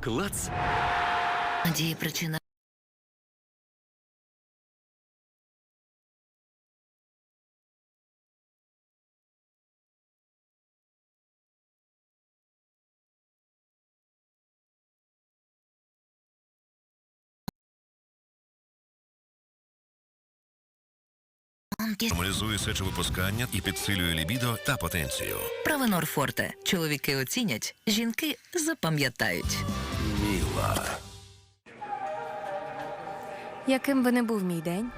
Клац. Діє причина. Нормалізує сечовипускання і підсилює лібідо та потенцію. Правенор Форте. Чоловіки оцінять, жінки запам'ятають. Міла. Яким би не був мій день.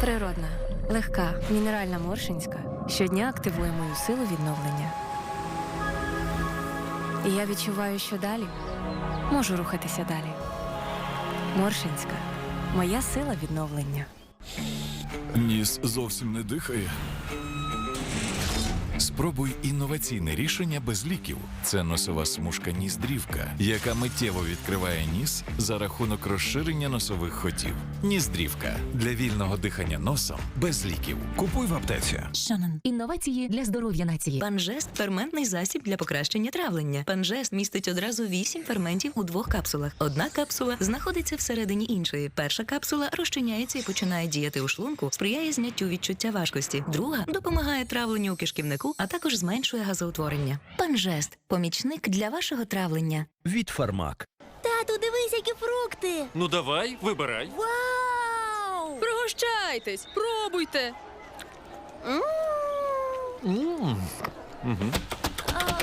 Природна, легка, мінеральна моршинська щодня активує мою силу відновлення. І я відчуваю, що далі можу рухатися далі. Моршинська моя сила відновлення. Ніс зовсім не дихає. Спробуй інноваційне рішення без ліків. Це носова смужка ніздрівка, яка миттєво відкриває ніс за рахунок розширення носових хотів. Ніздрівка для вільного дихання носом без ліків. Купуй в аптеці. Шанан. Інновації для здоров'я нації. Панжест ферментний засіб для покращення травлення. Панжест містить одразу вісім ферментів у двох капсулах. Одна капсула знаходиться всередині іншої. Перша капсула розчиняється і починає діяти у шлунку, сприяє зняттю відчуття важкості. Друга допомагає травленню у кишківнику, а також зменшує газоутворення. Панжест помічник для вашого травлення. Від фармак. Тату, дивись, які фрукти! Ну давай, вибирай. Вау! Пригощайтесь, пробуйте.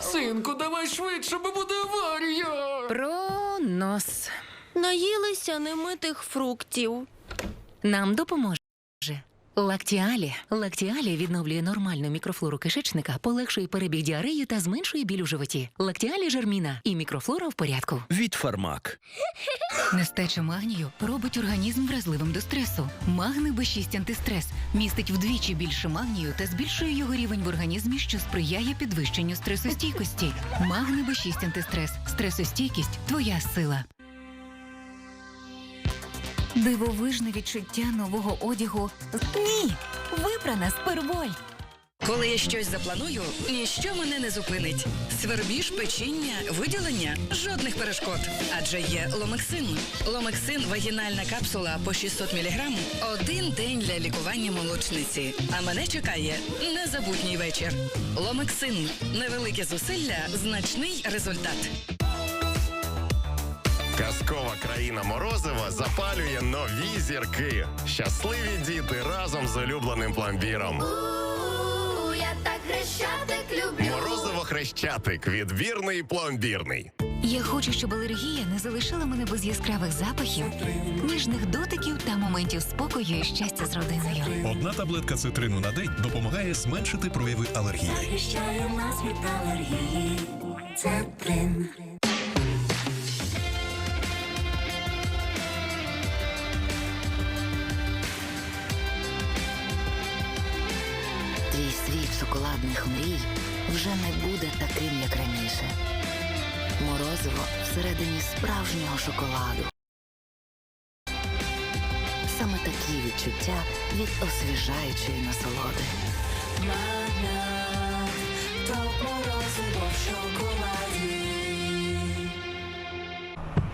Синку, давай швидше, бо буде аварія. Пронос Наїлися немитих фруктів. Нам допоможе. Лактіалі. Лактіалі відновлює нормальну мікрофлору кишечника, полегшує перебіг діареї та зменшує біль у животі. Лактіалі жерміна і мікрофлора в порядку. Від фармак. Нестача магнію робить організм вразливим до стресу. Магни Б6 антистрес містить вдвічі більше магнію та збільшує його рівень в організмі, що сприяє підвищенню стресостійкості. Магни Б6 антистрес. Стресостійкість твоя сила. Дивовижне відчуття нового одягу. Ні! Випрана з перволь. Коли я щось запланую, ніщо мене не зупинить. Свербіж, печіння, виділення жодних перешкод. Адже є ломексин. Ломексин вагінальна капсула по 600 мг один день для лікування молочниці. А мене чекає незабутній вечір. Ломексин невелике зусилля, значний результат. Казкова країна Морозива запалює нові зірки. Щасливі діти разом з улюбленим пломбіром. Я так хрещатик люблю. Морозиво хрещатик. Відбірний пломбірний. Я хочу, щоб алергія не залишила мене без яскравих запахів, ніжних дотиків та моментів спокою і щастя з родиною. Одна таблетка цитрину на день допомагає зменшити прояви алергії. Захищає нас від алергії. Цетрин. Шоколадних мрій вже не буде таким, як раніше. Морозиво всередині справжнього шоколаду. Саме такі відчуття від освіжаючої насолоди.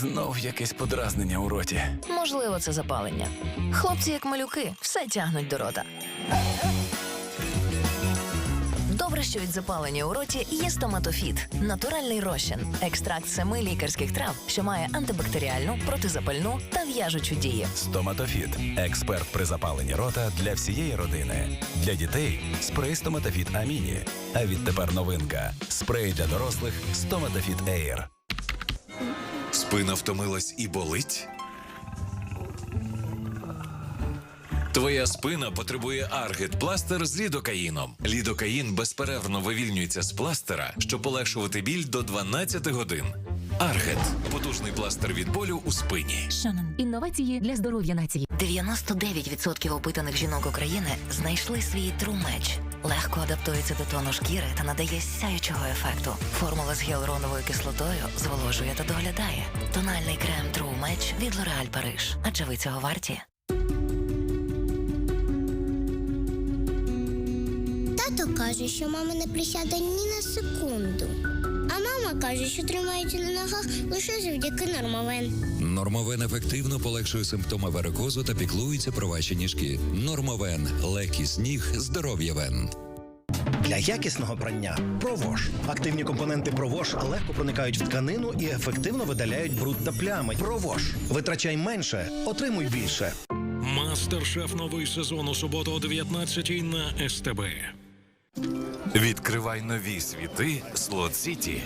Знов якесь подразнення у роті. Можливо, це запалення. Хлопці, як малюки, все тягнуть до рота. Добре, що від запалення у роті є стоматофіт натуральний розчин, екстракт семи лікарських трав, що має антибактеріальну, протизапальну та в'яжучу дії. Стоматофіт експерт при запаленні рота для всієї родини. Для дітей спрей Стоматофіт Аміні. А відтепер новинка спрей для дорослих Стоматофіт Ейр. Спина втомилась і болить? Твоя спина потребує Аргет пластир з лідокаїном. Лідокаїн безперервно вивільнюється з пластира, щоб полегшувати біль до 12 годин. Аргет потужний пластир від болю у спині. Шанон. Інновації для здоров'я нації. 99% опитаних жінок України знайшли свій True Match. Легко адаптується до тону шкіри та надає сяючого ефекту. Формула з гіалуроновою кислотою зволожує та доглядає. Тональний крем True Match від L'Oréal Paris. Адже ви цього варті. Тато каже, що мама не присяде ні на секунду. А мама каже, що тримається на ногах лише завдяки нормовен. Нормовен ефективно полегшує симптоми варикозу та піклується про ваші ніжки. Нормовен легкість ніг, здоров'я вен. Для якісного прання провож. Активні компоненти провож легко проникають в тканину і ефективно видаляють бруд та плями. Провож. Витрачай менше, отримуй більше. Мастер-шеф новий сезон у суботу о 19 на СТБ. Відкривай нові світи Слот Сіті.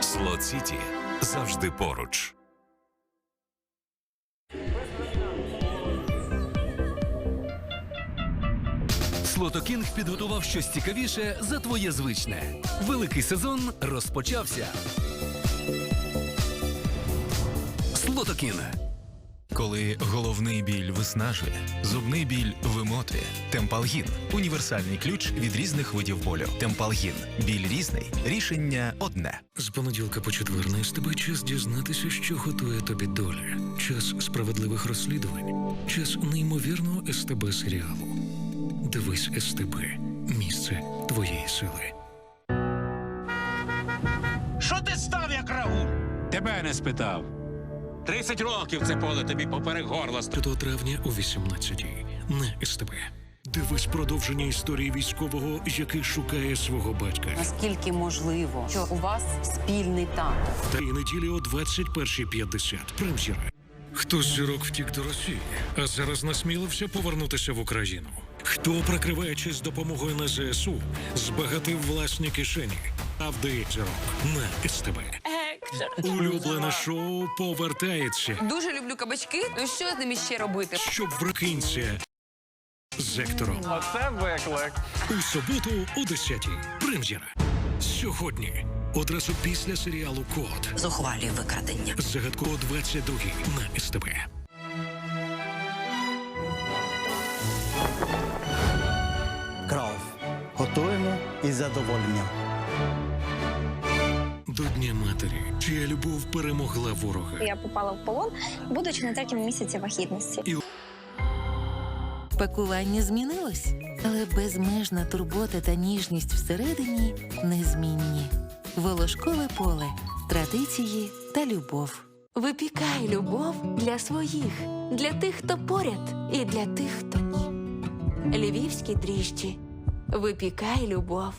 Слот Сіті завжди поруч. Слотокінг підготував щось цікавіше за твоє звичне. Великий сезон розпочався. Слотокін. Коли головний біль виснажує, зубний біль вимотує. Темпалгін універсальний ключ від різних видів болю. Темпалгін біль різний, рішення одне. З понеділка по четвер на СТБ час дізнатися, що готує тобі доля. Час справедливих розслідувань, час неймовірного СТБ серіалу. Дивись СТБ. Місце твоєї сили. Що ти став як рагу? Тебе не спитав. 30 років це поле тобі поперек горла. 5 травня о 18-й на СТБ. Дивись продовження історії військового, який шукає свого батька. Наскільки можливо, що у вас спільний тато? Та і неділі о 21.50. Прем'єра. Хто з зірок втік до Росії, а зараз насмілився повернутися в Україну? Хто, прикриваючись допомогою на ЗСУ, збагатив власні кишені? Правди зірок на СТБ. Улюблене шоу повертається, Дуже люблю кабачки. Ну що з ними ще робити? щоб врикинься з Ектором. Оце виклик. У суботу о 10-й. Прем'єра. Сьогодні. Одразу після серіалу Код. Зухвалі викрадення. Загадку о 22-й на СТБ. Крав. Готуємо із задоволенням. До матері. Чия любов перемогла ворога. Я попала в полон, будучи на третьому місяці вагітності. Пакування змінилось, але безмежна турбота та ніжність всередині незмінні. Волошкове поле, традиції та любов. Випікай любов для своїх, для тих, хто поряд, і для тих, хто ні. Львівські дріжджі. Випікай любов.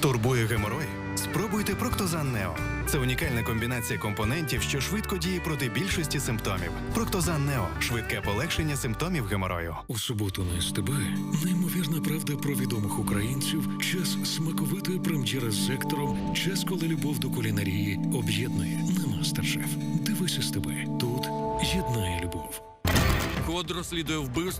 Турбує геморой? Спробуйте Проктозан Нео. Це унікальна комбінація компонентів, що швидко діє проти більшості симптомів. Проктозан Нео швидке полегшення симптомів геморою. У суботу на СТБ неймовірна правда про відомих українців, час смаковитої прем'єри з сектором, час, коли любов до кулінарії об'єднує на мастер-шеф. Дивись СТБ. Тут єднає любов. Код розслідує вбивство